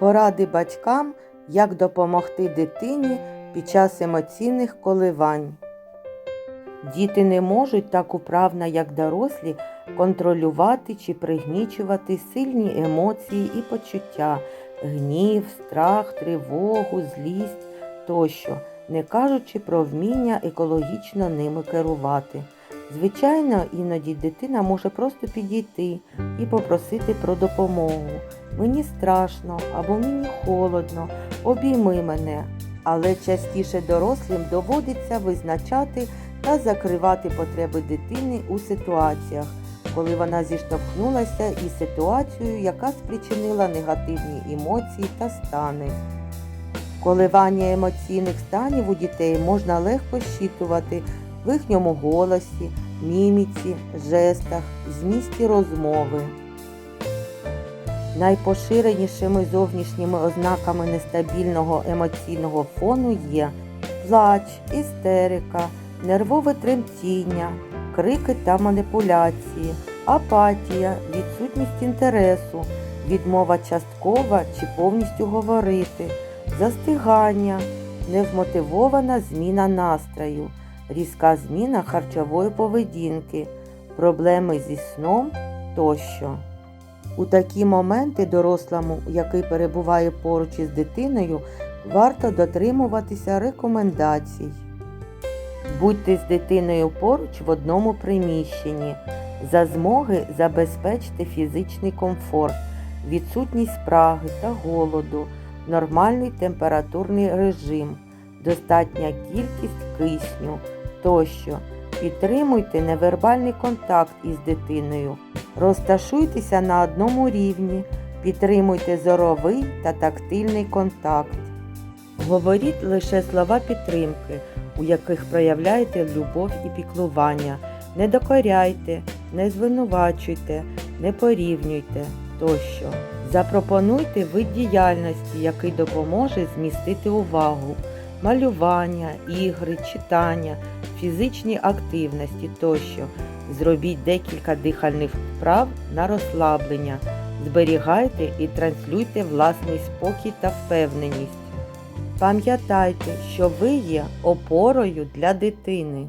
Поради батькам, як допомогти дитині під час емоційних коливань. Діти не можуть так управно, як дорослі, контролювати чи пригнічувати сильні емоції і почуття, гнів, страх, тривогу, злість тощо, не кажучи про вміння екологічно ними керувати. Звичайно, іноді дитина може просто підійти і попросити про допомогу. Мені страшно або мені холодно, обійми мене. Але частіше дорослим доводиться визначати та закривати потреби дитини у ситуаціях, коли вона зіштовхнулася із ситуацією, яка спричинила негативні емоції та стани. Коливання емоційних станів у дітей можна легко щитувати в їхньому голосі, міміці, жестах, змісті розмови. Найпоширенішими зовнішніми ознаками нестабільного емоційного фону є плач, істерика, нервове тремтіння, крики та маніпуляції, апатія, відсутність інтересу, відмова часткова чи повністю говорити, застигання, невмотивована зміна настрою, різка зміна харчової поведінки, проблеми зі сном тощо. У такі моменти дорослому, який перебуває поруч із дитиною, варто дотримуватися рекомендацій. Будьте з дитиною поруч в одному приміщенні. За змоги забезпечте фізичний комфорт, відсутність спраги та голоду, нормальний температурний режим, достатня кількість кисню тощо. Підтримуйте невербальний контакт із дитиною. Розташуйтеся на одному рівні, підтримуйте зоровий та тактильний контакт. Говоріть лише слова підтримки, у яких проявляєте любов і піклування. Не докоряйте, не звинувачуйте, не порівнюйте тощо. Запропонуйте вид діяльності, який допоможе змістити увагу, малювання, ігри, читання, фізичні активності тощо. Зробіть декілька дихальних вправ на розслаблення. Зберігайте і транслюйте власний спокій та впевненість. Пам'ятайте, що ви є опорою для дитини.